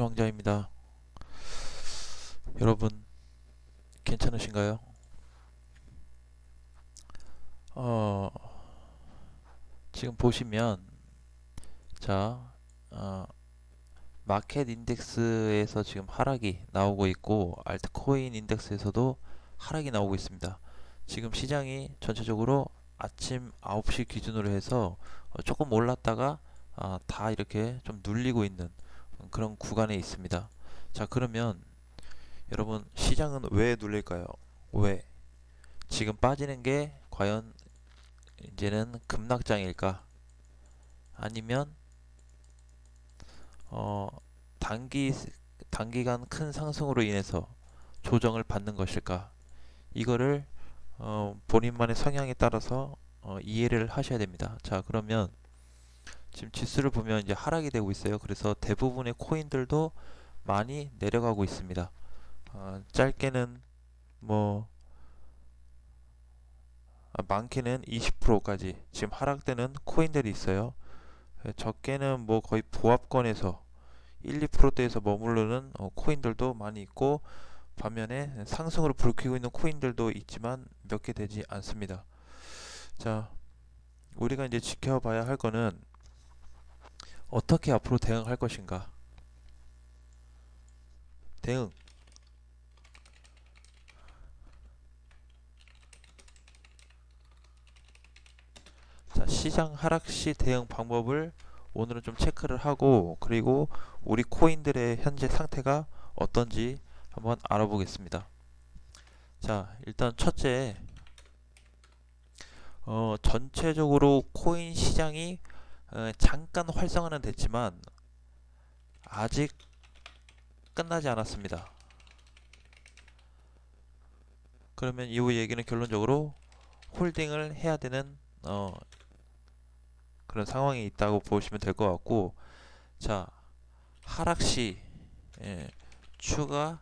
왕자입니다. 여러분 괜찮으신가요? 어 지금 보시면 자 어, 마켓 인덱스에서 지금 하락이 나오고 있고 알트코인 인덱스에서도 하락이 나오고 있습니다. 지금 시장이 전체적으로 아침 9시 기준으로 해서 어, 조금 올랐다가 아, 다 이렇게 좀 눌리고 있는 그런 구간에 있습니다. 자, 그러면 여러분 시장은 왜 눌릴까요? 왜? 지금 빠지는 게 과연 이제는 급락장일까? 아니면 어, 단기 단기간 큰 상승으로 인해서 조정을 받는 것일까? 이거를 어, 본인만의 성향에 따라서 어, 이해를 하셔야 됩니다. 자, 그러면 지금 지수를 보면 이제 하락이 되고 있어요. 그래서 대부분의 코인들도 많이 내려가고 있습니다. 어, 짧게는 뭐 아, 많게는 20%까지 지금 하락되는 코인들이 있어요. 예, 적게는 뭐 거의 보합권에서 1, 2%대에서 머무르는 어, 코인들도 많이 있고 반면에 상승으로 불키고 있는 코인들도 있지만 몇 개 되지 않습니다. 자, 우리가 이제 지켜봐야 할 거는 어떻게 앞으로 대응할 것인가? 대응. 자, 시장 하락 시 대응 방법을 오늘은 좀 체크를 하고 그리고 우리 코인들의 현재 상태가 어떤지 한번 알아보겠습니다. 자, 일단 첫째, 어, 전체적으로 코인 시장이 어, 잠깐 활성화는 됐지만 아직 끝나지 않았습니다. 그러면 이후 얘기는 결론적으로 홀딩을 해야 되는 어, 그런 상황이 있다고 보시면 될 것 같고 자 하락시 예, 추가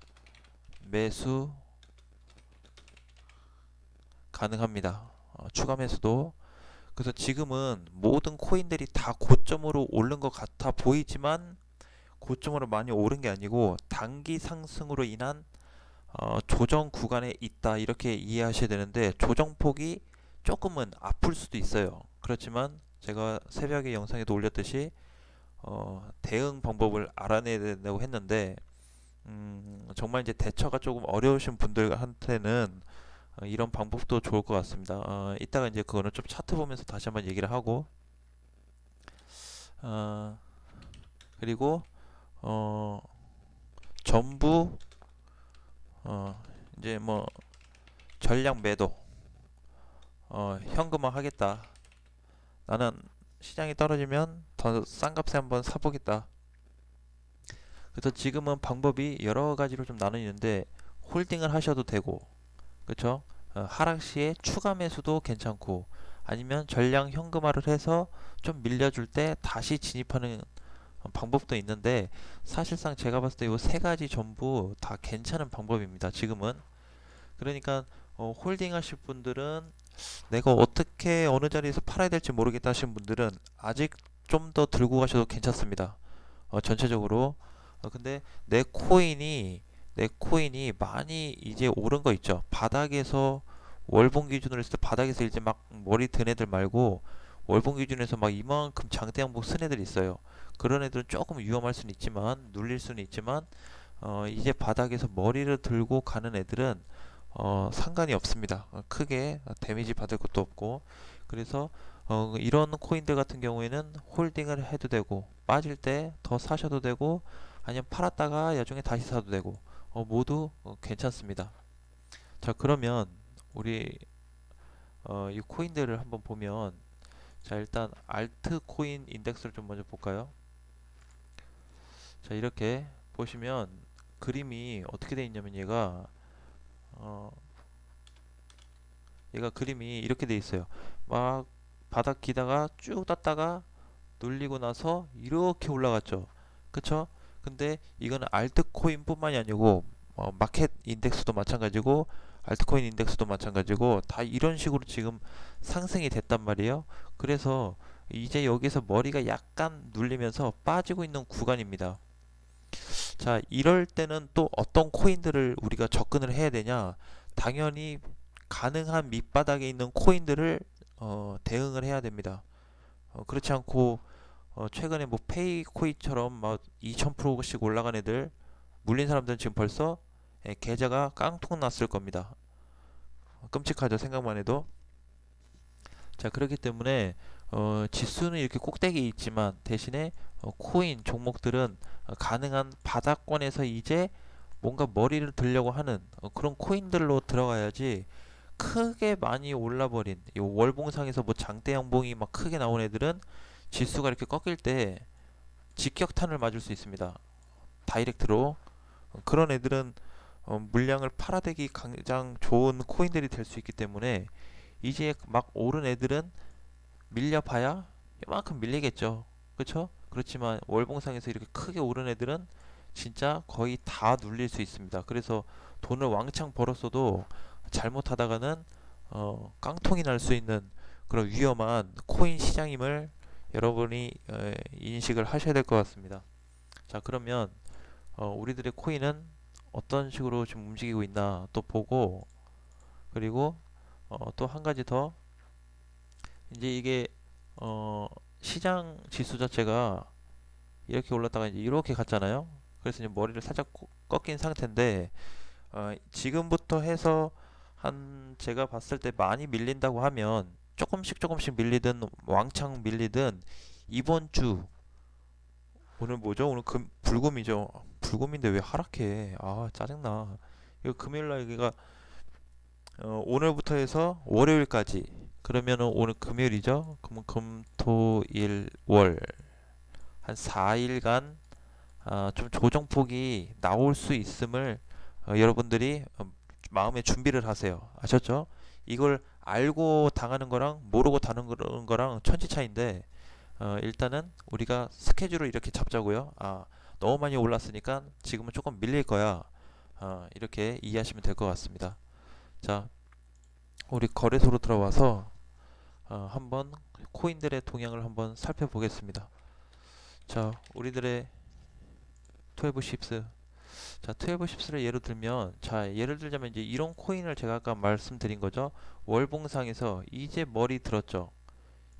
매수 가능합니다. 어, 추가 매수도 그래서 지금은 모든 코인들이 다 고점으로 오른 것 같아 보이지만 고점으로 많이 오른 게 아니고 단기 상승으로 인한 어, 조정 구간에 있다 이렇게 이해하셔야 되는데 조정폭이 조금은 아플 수도 있어요. 그렇지만 제가 새벽에 영상에도 올렸듯이 어, 대응 방법을 알아내야 된다고 했는데 음, 정말 이제 대처가 조금 어려우신 분들한테는 어, 이런 방법도 좋을 것 같습니다. 어, 이따가 이제 그거는 좀 차트 보면서 다시 한번 얘기를 하고 어, 그리고 어, 전부 어, 이제 뭐 전량 매도 어, 현금화 하겠다. 나는 시장이 떨어지면 더 싼 값에 한번 사보겠다. 그래서 지금은 방법이 여러 가지로 좀 나뉘는데 홀딩을 하셔도 되고 그쵸? 어, 하락 시에 추가 매수도 괜찮고 아니면 전량 현금화를 해서 좀 밀려줄 때 다시 진입하는 방법도 있는데 사실상 제가 봤을 때 이 세 가지 전부 다 괜찮은 방법입니다. 지금은 그러니까 어, 홀딩 하실 분들은 내가 어떻게 어느 자리에서 팔아야 될지 모르겠다 하신 분들은 아직 좀 더 들고 가셔도 괜찮습니다. 어, 전체적으로 어, 근데 내 코인이 내 코인이 많이 이제 오른 거 있죠. 바닥에서 월봉 기준으로 했을 때 바닥에서 이제 막 머리 든 애들 말고 월봉 기준에서 막 이만큼 장대 양봉 쓴 애들 있어요. 그런 애들은 조금 위험할 수는 있지만 눌릴 수는 있지만 어, 이제 바닥에서 머리를 들고 가는 애들은 어, 상관이 없습니다. 어, 크게 데미지 받을 것도 없고 그래서 어, 이런 코인들 같은 경우에는 홀딩을 해도 되고 빠질 때 더 사셔도 되고 아니면 팔았다가 나중에 다시 사도 되고 어, 모두 어, 괜찮습니다. 자 그러면 우리 어, 이 코인들을 한번 보면 자 일단 알트 코인 인덱스를 좀 먼저 볼까요? 자 이렇게 보시면 그림이 어떻게 되어 있냐면 얘가 어 얘가 그림이 이렇게 돼 있어요. 막 바닥 기다가 쭉 떴다가 눌리고 나서 이렇게 올라갔죠. 그쵸? 근데 이거는 알트코인 뿐만이 아니고 어, 마켓 인덱스도 마찬가지고 알트코인 인덱스도 마찬가지고 다 이런 식으로 지금 상승이 됐단 말이에요. 그래서 이제 여기서 머리가 약간 눌리면서 빠지고 있는 구간입니다. 자, 이럴 때는 또 어떤 코인들을 우리가 접근을 해야 되냐? 당연히 가능한 밑바닥에 있는 코인들을 어, 대응을 해야 됩니다. 어, 그렇지 않고 어, 최근에 뭐 페이 코인처럼 막 2000%씩 올라간 애들 물린 사람들은 지금 벌써 예, 계좌가 깡통 났을 겁니다. 끔찍하죠 생각만 해도. 자 그렇기 때문에 어, 지수는 이렇게 꼭대기에 있지만 대신에 어, 코인 종목들은 어, 가능한 바닥권에서 이제 뭔가 머리를 들려고 하는 어, 그런 코인들로 들어가야지 크게 많이 올라버린 이 월봉상에서 뭐 장대 양봉이 막 크게 나온 애들은 지수가 이렇게 꺾일 때 직격탄을 맞을 수 있습니다. 다이렉트로 어, 그런 애들은 어, 물량을 팔아대기 가장 좋은 코인들이 될 수 있기 때문에 이제 막 오른 애들은 밀려봐야 이만큼 밀리겠죠. 그렇죠? 그렇지만 월봉상에서 이렇게 크게 오른 애들은 진짜 거의 다 눌릴 수 있습니다. 그래서 돈을 왕창 벌었어도 잘못하다가는 어, 깡통이 날 수 있는 그런 위험한 코인 시장임을 여러분이 에, 인식을 하셔야 될 것 같습니다. 자, 그러면 어, 우리들의 코인은 어떤 식으로 지금 움직이고 있나 또 보고 그리고 어, 또 한 가지 더 이제 이게 어, 시장 지수 자체가 이렇게 올랐다가 이제 이렇게 갔잖아요. 그래서 이제 머리를 살짝 꺾- 꺾인 상태인데 어, 지금부터 해서 한 제가 봤을 때 많이 밀린다고 하면 조금씩 조금씩 밀리든 왕창 밀리든 이번 주 오늘 뭐죠? 오늘 금 불금이죠. 불금인데 왜 하락해? 아 짜증나. 이거 금요일 날 여기가 어, 오늘부터 해서 월요일까지 그러면은 오늘 금요일이죠. 그러면 금, 토, 일, 월 한 4일간 아, 좀 조정폭이 나올 수 있음을 어, 여러분들이 어, 마음의 준비를 하세요. 아셨죠? 이걸 알고 당하는 거랑 모르고 당하는 거랑 천지 차이인데 어, 일단은 우리가 스케줄을 이렇게 잡자고요. 아, 너무 많이 올랐으니까 지금은 조금 밀릴 거야. 어, 이렇게 이해하시면 될 것 같습니다. 자, 우리 거래소로 들어와서 어, 한번 코인들의 동향을 한번 살펴보겠습니다. 자, 우리들의 12 십스. 자, 12 십스를 예로 들면 자, 예를 들자면 이제 이런 코인을 제가 아까 말씀드린 거죠. 월봉상에서 이제 머리 들었죠.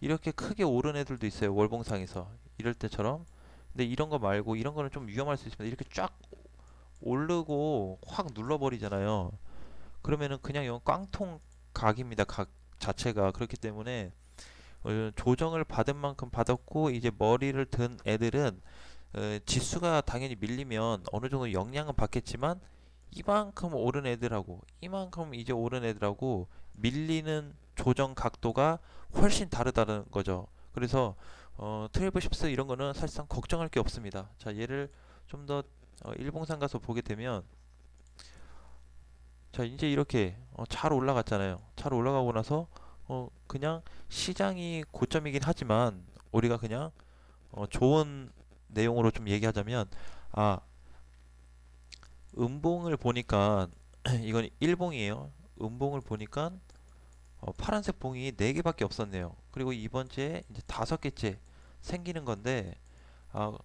이렇게 크게 오른 애들도 있어요. 월봉상에서. 이럴 때처럼. 근데 이런 거 말고 이런 거는 좀 위험할 수 있습니다. 이렇게 쫙 오르고 확 눌러버리잖아요. 그러면은 그냥 이건 깡통 각입니다. 각 자체가 그렇기 때문에 어, 조정을 받은 만큼 받았고 이제 머리를 든 애들은 어, 지수가 당연히 밀리면 어느 정도 영향은 받겠지만 이만큼 오른 애들하고 이만큼 이제 오른 애들하고 밀리는 조정 각도가 훨씬 다르다는 거죠. 그래서 어, 12 십스 이런 거는 사실상 걱정할 게 없습니다. 자, 얘를 좀더 어, 일봉상 가서 보게 되면 자, 이제 이렇게 어, 잘 올라갔잖아요. 잘 올라가고 나서 어, 그냥 시장이 고점이긴 하지만 우리가 그냥 어, 좋은 내용으로 좀 얘기하자면 아, 음봉을 보니까 이건 일봉이에요. 음봉을 보니까 어, 파란색 봉이 4개밖에 없었네요. 그리고 이번 주에 이제 다섯 개째 생기는 건데 아,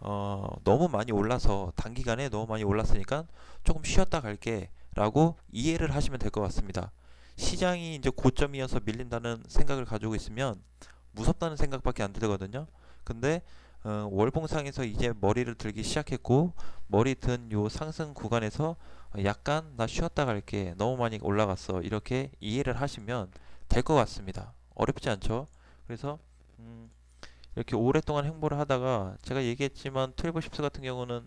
어, 너무 많이 올라서 단기간에 너무 많이 올랐으니까 조금 쉬었다 갈게 라고 이해를 하시면 될 것 같습니다. 시장이 이제 고점이어서 밀린다는 생각을 가지고 있으면 무섭다는 생각밖에 안 들거든요. 근데 어, 월봉상에서 이제 머리를 들기 시작했고 머리 든 요 상승 구간에서 약간 나 쉬었다 갈게 너무 많이 올라갔어 이렇게 이해를 하시면 될 것 같습니다. 어렵지 않죠? 그래서 음, 이렇게 오랫동안 행보를 하다가 제가 얘기했지만 12 십스 같은 경우는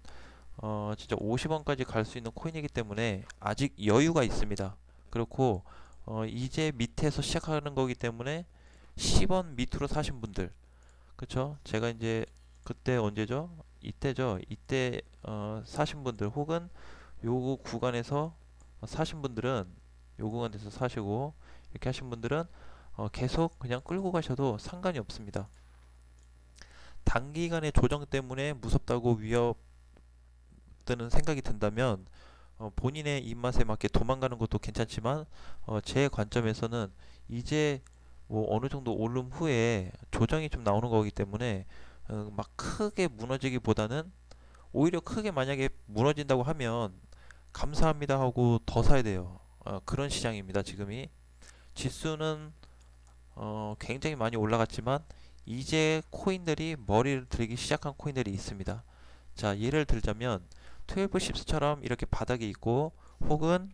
어, 진짜 50원까지 갈 수 있는 코인이기 때문에 아직 여유가 있습니다. 그렇고 어, 이제 밑에서 시작하는 거기 때문에 10원 밑으로 사신 분들 그쵸? 제가 이제 그때 언제죠? 이때죠. 이때 어, 사신 분들 혹은 요 구간에서 사신 분들은 요 구간에서 사시고 이렇게 하신 분들은 어, 계속 그냥 끌고 가셔도 상관이 없습니다. 단기간의 조정 때문에 무섭다고 위협 드는 생각이 든다면 어, 본인의 입맛에 맞게 도망가는 것도 괜찮지만 어, 제 관점에서는 이제 뭐 어느 정도 오름 후에 조정이 좀 나오는 거기 때문에 어, 막 크게 무너지기보다는 오히려 크게 만약에 무너진다고 하면 감사합니다 하고 더 사야 돼요. 어, 그런 시장입니다. 지금이 지수는 어, 굉장히 많이 올라갔지만 이제 코인들이 머리를 들기 시작한 코인들이 있습니다. 자, 예를 들자면 12십스처럼 이렇게 바닥에 있고 혹은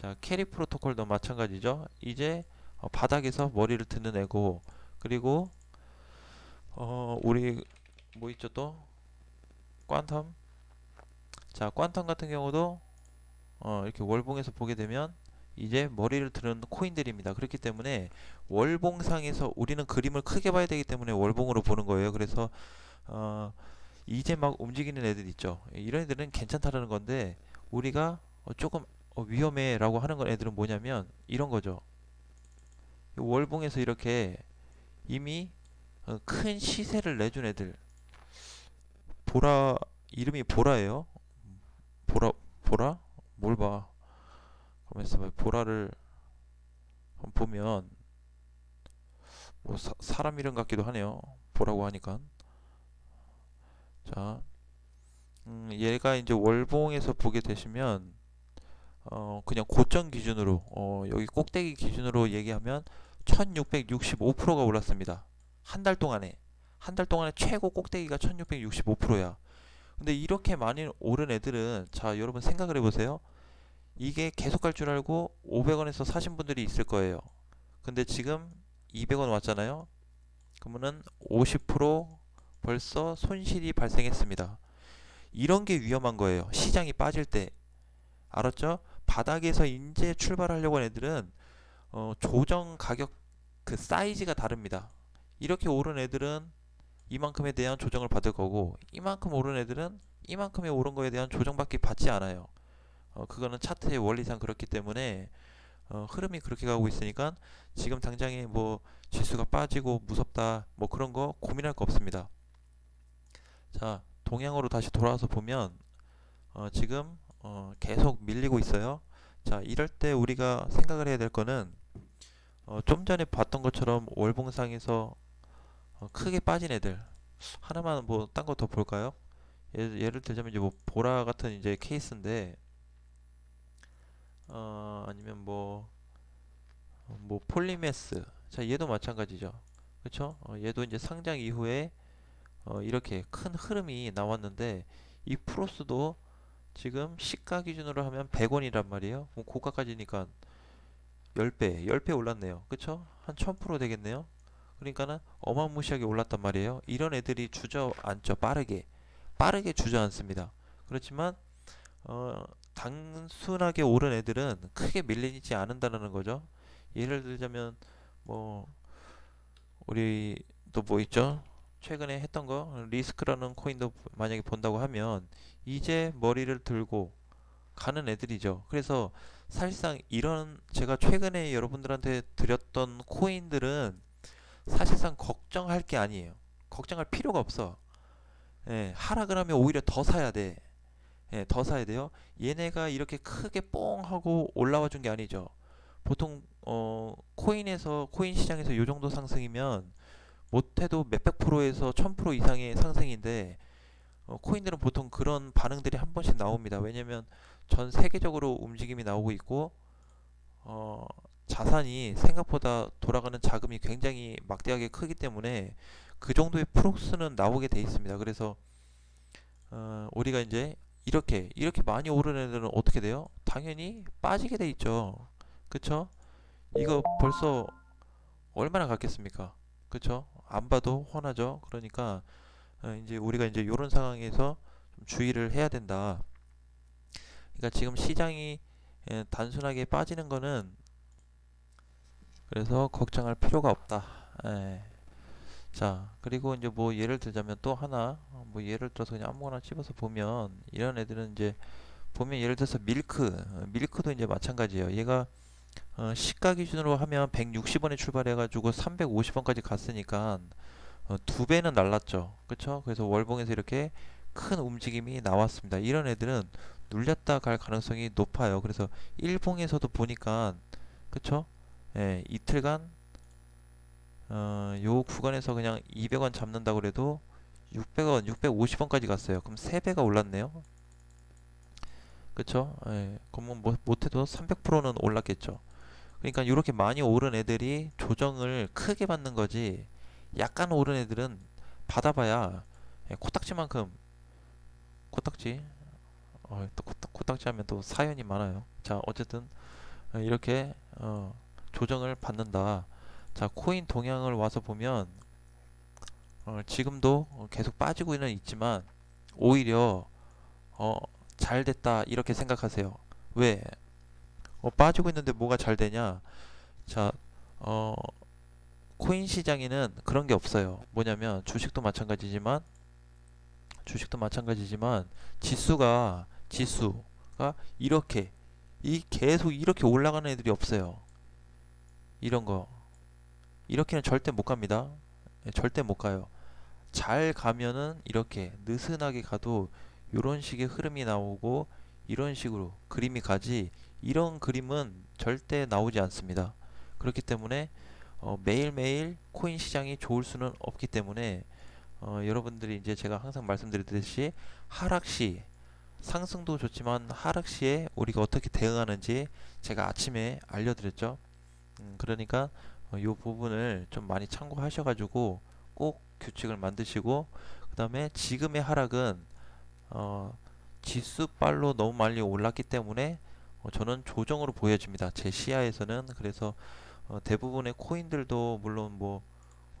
자, 캐리 프로토콜도 마찬가지죠. 이제 어, 바닥에서 머리를 드는 애고 그리고 어, 우리 뭐 있죠 또? 퀀텀. 자, 퀀텀 같은 경우도 어, 이렇게 월봉에서 보게 되면 이제 머리를 드는 코인들입니다. 그렇기 때문에 월봉상에서 우리는 그림을 크게 봐야 되기 때문에 월봉으로 보는 거예요. 그래서 어, 이제 막 움직이는 애들 있죠. 이런 애들은 괜찮다라는 건데 우리가 어, 조금 어, 위험해라고 하는 건 애들은 뭐냐면 이런 거죠. 이 월봉에서 이렇게 이미 어, 큰 시세를 내준 애들 보라 이름이 보라예요. 보라 보라 뭘 봐? 있어봐. 보라를 보면 뭐 사, 사람 이름 같기도 하네요. 보라고 하니까 자, 음, 얘가 이제 월봉에서 보게 되시면 어, 그냥 고점 기준으로 어, 여기 꼭대기 기준으로 얘기하면 1665%가 올랐습니다. 한 달 동안에 한 달 동안에 최고 꼭대기가 1665%야. 근데 이렇게 많이 오른 애들은 자 여러분 생각을 해 보세요. 이게 계속 갈 줄 알고 500원에서 사신 분들이 있을 거예요. 근데 지금 200원 왔잖아요. 그러면은 50% 벌써 손실이 발생했습니다. 이런 게 위험한 거예요. 시장이 빠질 때. 알았죠? 바닥에서 이제 출발하려고 하는 애들은 어, 조정 가격 그 사이즈가 다릅니다. 이렇게 오른 애들은 이만큼에 대한 조정을 받을 거고 이만큼 오른 애들은 이만큼의 오른 거에 대한 조정받기 받지 않아요. 어, 그거는 차트의 원리상 그렇기 때문에 어, 흐름이 그렇게 가고 있으니까 지금 당장에 뭐 지수가 빠지고 무섭다 뭐 그런 거 고민할 거 없습니다. 자, 동향으로 다시 돌아와서 보면 어, 지금 어, 계속 밀리고 있어요. 자, 이럴 때 우리가 생각을 해야 될 거는 어, 좀 전에 봤던 것처럼 월봉상에서 어, 크게 빠진 애들 하나만 뭐 딴 거 더 볼까요? 예를, 예를 들자면 이제 뭐 보라 같은 이제 케이스인데 어, 아니면 뭐, 어, 뭐 폴리메스. 자, 얘도 마찬가지죠. 그쵸? 어, 얘도 이제 상장 이후에 어, 이렇게 큰 흐름이 나왔는데 이 프로스도 지금 시가 기준으로 하면 100원이란 말이에요. 그럼 고가까지니까 10배, 10배 올랐네요. 그쵸? 한 1000% 되겠네요. 그러니까는 어마무시하게 올랐단 말이에요. 이런 애들이 주저앉죠. 빠르게. 빠르게 주저앉습니다. 그렇지만 어, 단순하게 오른 애들은 크게 밀리지 않는다는 거죠. 예를 들자면 뭐 우리 또 뭐 있죠? 최근에 했던 거 리스크라는 코인도 만약에 본다고 하면 이제 머리를 들고 가는 애들이죠. 그래서 사실상 이런 제가 최근에 여러분들한테 드렸던 코인들은 사실상 걱정할 게 아니에요. 걱정할 필요가 없어. 예, 하락을 하면 오히려 더 사야 돼. 예, 더 사야 돼요. 얘네가 이렇게 크게 뽕 하고 올라와 준 게 아니죠. 보통 어, 코인에서 코인 시장에서 이 정도 상승이면 못해도 몇백 프로에서 천 프로 이상의 상승인데 어, 코인들은 보통 그런 반응들이 한 번씩 나옵니다. 왜냐면 전 세계적으로 움직임이 나오고 있고 어, 자산이 생각보다 돌아가는 자금이 굉장히 막대하게 크기 때문에 그 정도의 프로스는 나오게 돼 있습니다. 그래서 어, 우리가 이제 이렇게 이렇게 많이 오르는 애들은 어떻게 돼요? 당연히 빠지게 돼 있죠. 그쵸? 이거 벌써 얼마나 갔겠습니까? 그쵸? 안 봐도 훤하죠. 그러니까 어, 이제 우리가 이제 이런 상황에서 좀 주의를 해야 된다. 그러니까 지금 시장이 예, 단순하게 빠지는 거는 그래서 걱정할 필요가 없다. 예. 자, 그리고 이제 뭐 예를 들자면 또 하나, 어, 뭐 예를 들어서 그냥 아무거나 집어서 보면 이런 애들은 이제 보면 예를 들어서 밀크, 어, 밀크도 이제 마찬가지예요. 얘가 어, 시가 기준으로 하면 160원에 출발해가지고 350원까지 갔으니까 어, 두 배는 날랐죠. 그쵸? 그래서 월봉에서 이렇게 큰 움직임이 나왔습니다. 이런 애들은 눌렸다 갈 가능성이 높아요. 그래서 일봉에서도 보니까 그쵸? 예, 이틀간 어, 요 구간에서 그냥 200원 잡는다고 그래도 600원, 650원까지 갔어요. 그럼 3배가 올랐네요. 그쵸? 예, 그러면 뭐, 못해도 300%는 올랐겠죠. 그러니까 이렇게 많이 오른 애들이 조정을 크게 받는 거지 약간 오른 애들은 받아봐야 예, 코딱지만큼 코딱지 어, 또 코딱, 코딱지 하면 또 사연이 많아요. 자 어쨌든 어, 이렇게 어, 조정을 받는다. 자 코인 동향을 와서 보면 어, 지금도 어, 계속 빠지고 는 있지만 오히려 어, 잘 됐다 이렇게 생각하세요. 왜? 어, 빠지고 있는데 뭐가 잘 되냐? 자, 어, 코인 시장에는 그런 게 없어요. 뭐냐면 주식도 마찬가지지만 주식도 마찬가지지만 지수가 지수가 이렇게 이 계속 이렇게 올라가는 애들이 없어요. 이런 거 이렇게는 절대 못 갑니다. 예, 절대 못 가요. 잘 가면은 이렇게 느슨하게 가도 이런 식의 흐름이 나오고 이런 식으로 그림이 가지 이런 그림은 절대 나오지 않습니다. 그렇기 때문에 어, 매일매일 코인 시장이 좋을 수는 없기 때문에 어, 여러분들이 이제 제가 항상 말씀드렸듯이 하락 시 상승도 좋지만 하락 시에 우리가 어떻게 대응하는지 제가 아침에 알려드렸죠. 음, 그러니까 어, 이 부분을 좀 많이 참고하셔가지고 꼭 규칙을 만드시고 그 다음에 지금의 하락은 어, 지수빨로 너무 많이 올랐기 때문에 어, 저는 조정으로 보여집니다. 제 시야에서는 그래서 어, 대부분의 코인들도 물론 뭐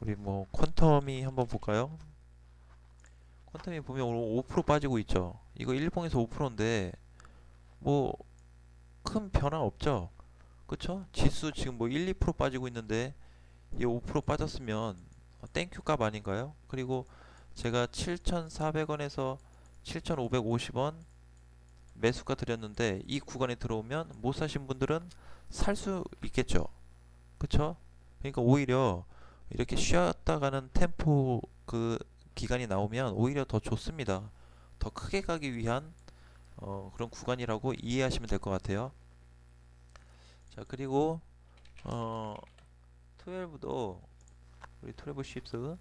우리 뭐 퀀텀이 한번 볼까요? 퀀텀이 보면 오늘 5% 빠지고 있죠. 이거 일봉에서 5%인데 뭐 큰 변화 없죠. 그쵸? 지수 지금 뭐 1, 2% 빠지고 있는데 이 5% 빠졌으면 어, 땡큐 값 아닌가요? 그리고 제가 7,400원에서 7,550원 매수가 드렸는데 이 구간에 들어오면 못 사신 분들은 살 수 있겠죠. 그쵸? 그러니까 오히려 이렇게 쉬었다 가는 템포 그 기간이 나오면 오히려 더 좋습니다. 더 크게 가기 위한 어, 그런 구간이라고 이해하시면 될 것 같아요. 자 그리고 어, 12도 우리 12 쉽스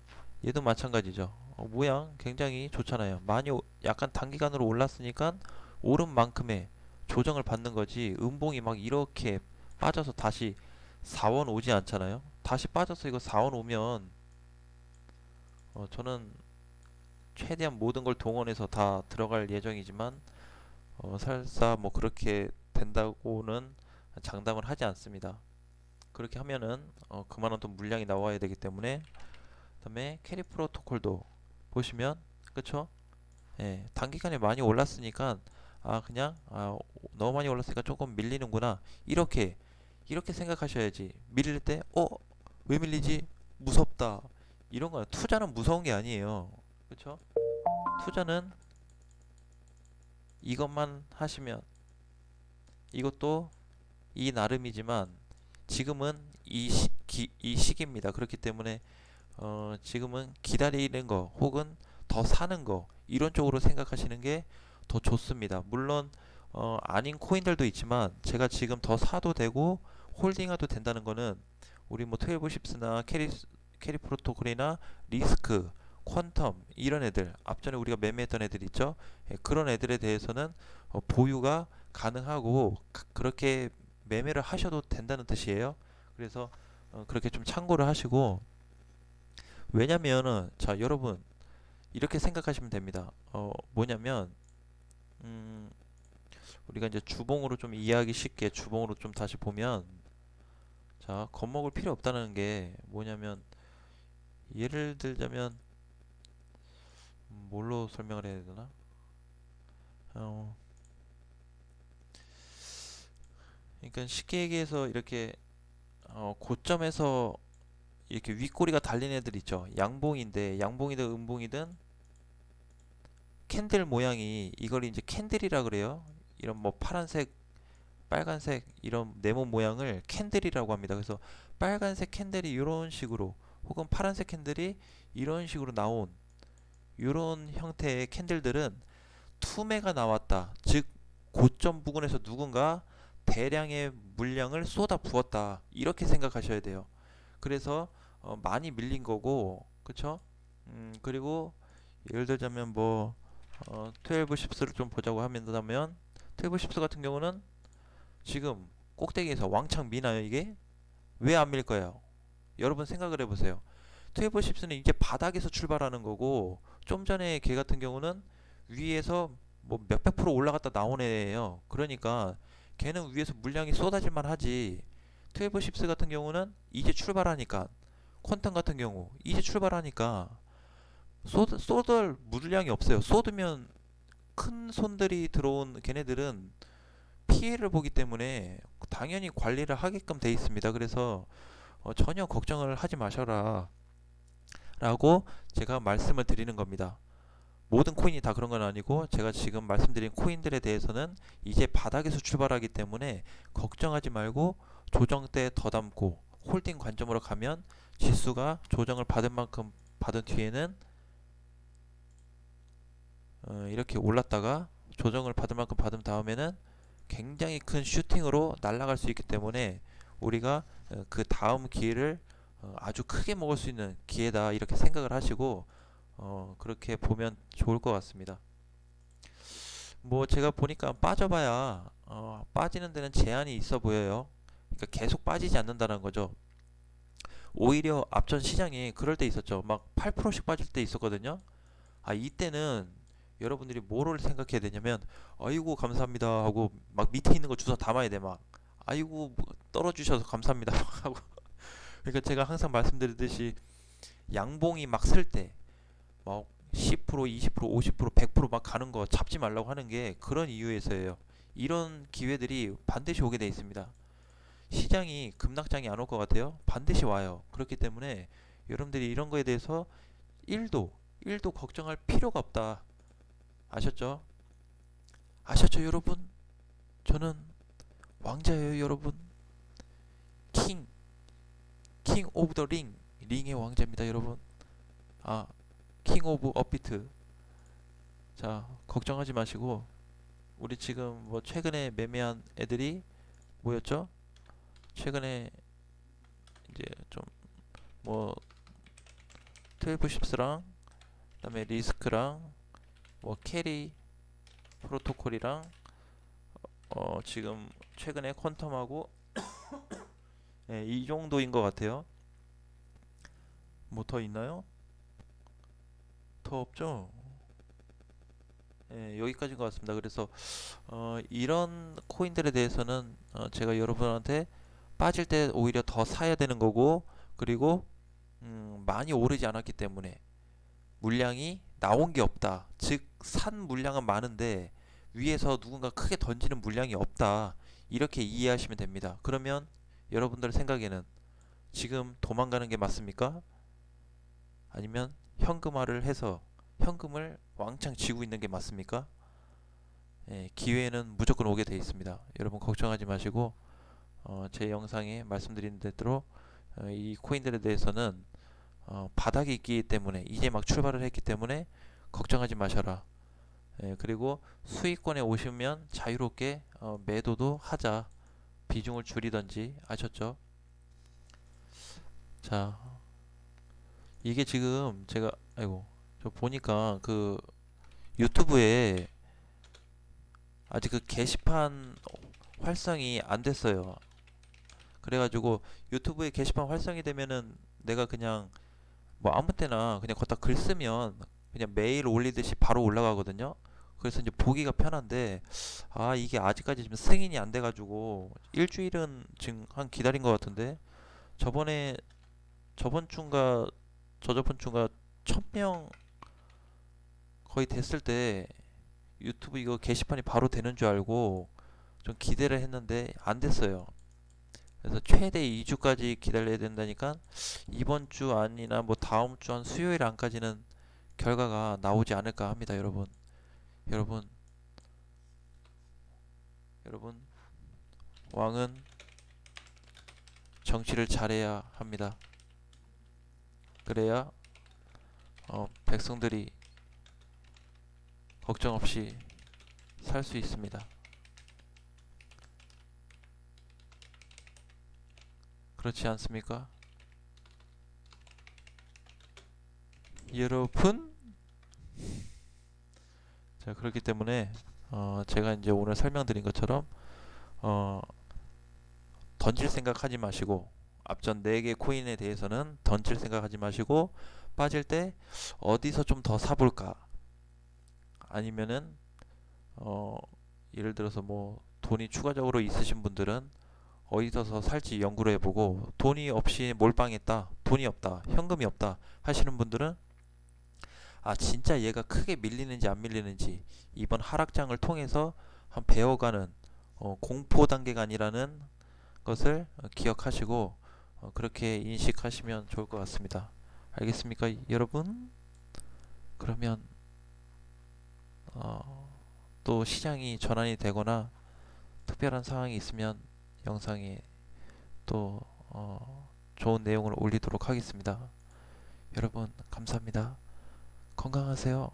얘도 마찬가지죠. 어, 모양 굉장히 좋잖아요. 많이 오- 약간 단기간으로 올랐으니까 오른 만큼의 조정을 받는 거지 음봉이 막 이렇게 빠져서 다시 4원 오지 않잖아요. 다시 빠져서 이거 4원 오면 어, 저는 최대한 모든 걸 동원해서 다 들어갈 예정이지만 어, 설사 뭐 그렇게 된다고는 장담을 하지 않습니다. 그렇게 하면은 어, 그만한 또 물량이 나와야 되기 때문에 그다음에 캐리 프로토콜도 보시면 그쵸? 예, 단기간에 많이 올랐으니까 아 그냥 아, 너무 많이 올랐으니까 조금 밀리는구나 이렇게 이렇게 생각하셔야지 밀릴 때 어? 왜 밀리지? 무섭다 이런 거야 투자는 무서운 게 아니에요 그쵸? 투자는 이것만 하시면 이것도 이 나름이지만 지금은 이, 시, 기, 이 시기입니다 그렇기 때문에 어, 지금은 기다리는 거 혹은 더 사는 거 이런 쪽으로 생각하시는 게 더 좋습니다. 물론 어, 아닌 코인들도 있지만 제가 지금 더 사도 되고 홀딩해도 된다는 거는 우리 뭐 트웨이브 십스나 캐리 캐리 프로토콜이나 리스크, 퀀텀 이런 애들 앞전에 우리가 매매했던 애들 있죠. 예, 그런 애들에 대해서는 어, 보유가 가능하고 가- 그렇게 매매를 하셔도 된다는 뜻이에요. 그래서 어, 그렇게 좀 참고를 하시고 왜냐면은 자 여러분 이렇게 생각하시면 됩니다. 어 뭐냐면 음 우리가 이제 주봉으로 좀 이해하기 쉽게 주봉으로 좀 다시 보면 자 겁먹을 필요 없다는 게 뭐냐면 예를 들자면 음, 뭘로 설명을 해야 되나? 어 그러니까 쉽게 얘기해서 이렇게 어 고점에서 이렇게 윗꼬리가 달린 애들 있죠. 양봉인데 양봉이든 음봉이든 캔들 모양이 이걸 이제 캔들이라 그래요. 이런 뭐 파란색, 빨간색 이런 네모 모양을 캔들이라고 합니다. 그래서 빨간색 캔들이 이런 식으로 혹은 파란색 캔들이 이런 식으로 나온 이런 형태의 캔들들은 투매가 나왔다. 즉 고점 부근에서 누군가 대량의 물량을 쏟아 부었다. 이렇게 생각하셔야 돼요. 그래서 어, 많이 밀린 거고, 그쵸? 음, 그리고 예를 들자면 뭐 어, 12십스를 좀 보자고 하면 12십스 같은 경우는 지금 꼭대기에서 왕창 미나요 이게? 왜 안 밀 거예요? 여러분 생각을 해보세요. 12십스는 이제 바닥에서 출발하는 거고 좀 전에 걔 같은 경우는 위에서 뭐 몇백 프로 올라갔다 나온 애예요. 그러니까 걔는 위에서 물량이 쏟아질만 하지. 12십스 같은 경우는 이제 출발하니까 퀀텀 같은 경우 이제 출발하니까 쏟, 쏟을 물량이 없어요. 쏟으면 큰 손들이 들어온 걔네들은 피해를 보기 때문에 당연히 관리를 하게끔 돼 있습니다. 그래서 어, 전혀 걱정을 하지 마셔라 라고 제가 말씀을 드리는 겁니다. 모든 코인이 다 그런 건 아니고 제가 지금 말씀드린 코인들에 대해서는 이제 바닥에서 출발하기 때문에 걱정하지 말고 조정 때 더 담고 홀딩 관점으로 가면 지수가 조정을 받은 만큼 받은 뒤에는 어, 이렇게 올랐다가 조정을 받을 만큼 받은 다음에는 굉장히 큰 슈팅으로 날아갈 수 있기 때문에 우리가 어, 그 다음 기회를 어, 아주 크게 먹을 수 있는 기회다 이렇게 생각을 하시고 어, 그렇게 보면 좋을 것 같습니다. 뭐 제가 보니까 빠져봐야 어, 빠지는 데는 제한이 있어 보여요. 그러니까 계속 빠지지 않는다는 거죠. 오히려 앞전 시장에 그럴 때 있었죠. 막 8%씩 빠질 때 있었거든요. 아 이때는 여러분들이 뭐를 생각해야 되냐면 아이고 감사합니다 하고 막 밑에 있는 거 주워 담아야 돼 막 아이고 뭐 떨어주셔서 감사합니다 하고 그러니까 제가 항상 말씀드리듯이 양봉이 막 쓸 때 막 10%, 20%, 50%, 100%막 가는 거 잡지 말라고 하는 게 그런 이유에서예요. 이런 기회들이 반드시 오게 돼 있습니다. 시장이 급락장이 안 올 것 같아요? 반드시 와요. 그렇기 때문에 여러분들이 이런 거에 대해서 1도, 1도 걱정할 필요가 없다. 아셨죠? 아셨죠, 여러분? 저는 왕자예요, 여러분. 킹, 킹 오브 더 링, 링의 왕자입니다, 여러분. 아, 킹 오브 업비트. 자, 걱정하지 마시고 우리 지금 뭐 최근에 매매한 애들이 뭐였죠? 최근에 이제 좀뭐 트웨이브 십스랑 그다음에 리스크랑 뭐 캐리 프로토콜이랑 어 지금 최근에 퀀텀하고 예, 이 정도인 것 같아요. 뭐 더 있나요? 더 없죠? 예, 여기까지인 것 같습니다. 그래서 어, 이런 코인들에 대해서는 어, 제가 여러분한테 빠질 때 오히려 더 사야 되는 거고 그리고 음, 많이 오르지 않았기 때문에 물량이 나온 게 없다. 즉 산 물량은 많은데 위에서 누군가 크게 던지는 물량이 없다. 이렇게 이해하시면 됩니다. 그러면 여러분들 생각에는 지금 도망가는 게 맞습니까? 아니면 현금화를 해서 현금을 왕창 쥐고 있는 게 맞습니까? 예, 기회는 무조건 오게 돼 있습니다. 여러분 걱정하지 마시고 어, 제 영상에 말씀드린 대로 어, 이 코인들에 대해서는 어, 바닥이 있기 때문에 이제 막 출발을 했기 때문에 걱정하지 마셔라. 예, 그리고 수익권에 오시면 자유롭게 어, 매도도 하자. 비중을 줄이던지 아셨죠? 자, 이게 지금 제가 아이고 저 보니까 그 유튜브에 아직 그 게시판 활성이 안 됐어요. 그래가지고 유튜브에 게시판 활성이 되면은 내가 그냥 뭐 아무 때나 그냥 걷다 글 쓰면 그냥 메일 올리듯이 바로 올라가거든요. 그래서 이제 보기가 편한데 아 이게 아직까지 지금 승인이 안 돼가지고 일주일은 지금 한 기다린 것 같은데 저번에 저번 주인가 저저번 주인가 천명 거의 됐을 때 유튜브 이거 게시판이 바로 되는 줄 알고 좀 기대를 했는데 안 됐어요. 그래서 최대 2주까지 기다려야 된다니까 이번 주 아니나 뭐 다음 주 한 수요일 안까지는 결과가 나오지 않을까 합니다, 여러분. 여러분, 여러분, 왕은 정치를 잘해야 합니다. 그래야 어, 백성들이 걱정 없이 살 수 있습니다. 그렇지 않습니까? 여러분 자 그렇기 때문에 어, 제가 이제 오늘 설명드린 것처럼 어, 던질 생각하지 마시고 앞전 4개 코인에 대해서는 던질 생각하지 마시고 빠질 때 어디서 좀 더 사볼까? 아니면은 어, 예를 들어서 뭐 돈이 추가적으로 있으신 분들은 어디서 더 살지 연구를 해보고 돈이 없이 몰빵했다 돈이 없다 현금이 없다 하시는 분들은 아 진짜 얘가 크게 밀리는지 안 밀리는지 이번 하락장을 통해서 한 배워가는 어, 공포 단계가 아니라는 것을 어, 기억하시고 어, 그렇게 인식하시면 좋을 것 같습니다. 알겠습니까, 여러분? 그러면 어, 또 시장이 전환이 되거나 특별한 상황이 있으면 영상에 또 어, 좋은 내용을 올리도록 하겠습니다. 여러분 감사합니다. 건강하세요.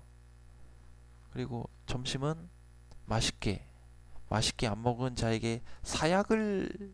그리고 점심은 맛있게 맛있게 안 먹은 자에게 사약을